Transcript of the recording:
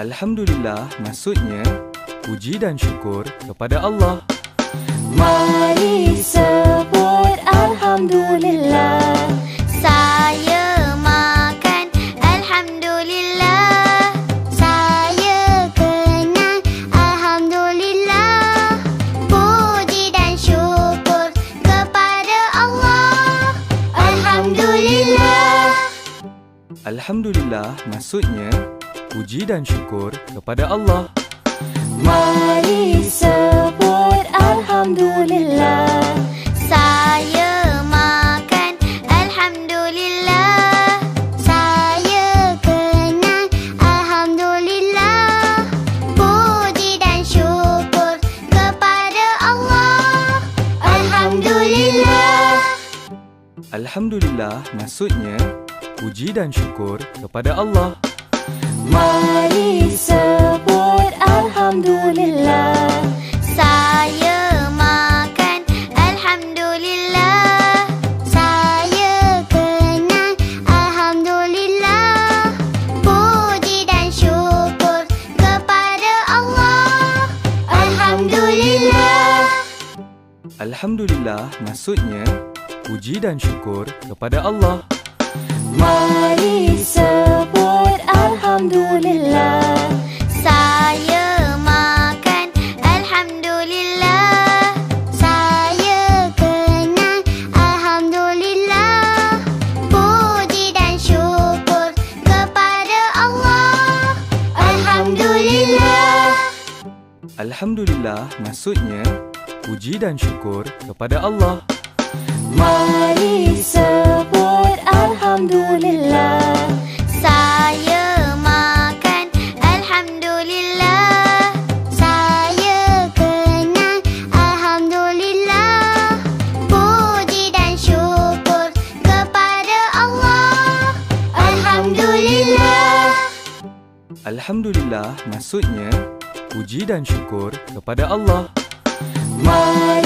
Alhamdulillah maksudnya puji dan syukur kepada Allah. Mari sebut Alhamdulillah. Saya makan Alhamdulillah. Saya kenal Alhamdulillah. Puji dan syukur kepada Allah. Alhamdulillah. Alhamdulillah maksudnya puji dan syukur kepada Allah. Mari sebut Alhamdulillah. Saya makan Alhamdulillah. Saya kenal Alhamdulillah. Puji dan syukur kepada Allah. Alhamdulillah. Alhamdulillah maksudnya puji dan syukur kepada Allah. Mari sebut Alhamdulillah. Saya makan Alhamdulillah. Saya kenal Alhamdulillah. Puji dan syukur kepada Allah. Alhamdulillah. Alhamdulillah maksudnya puji dan syukur kepada Allah. Mari sebut Alhamdulillah maksudnya puji dan syukur kepada Allah. Mari sebut Alhamdulillah. Saya makan Alhamdulillah. Saya kenal Alhamdulillah. Puji dan syukur kepada Allah. Alhamdulillah. Alhamdulillah maksudnya puji dan syukur kepada Allah. Mari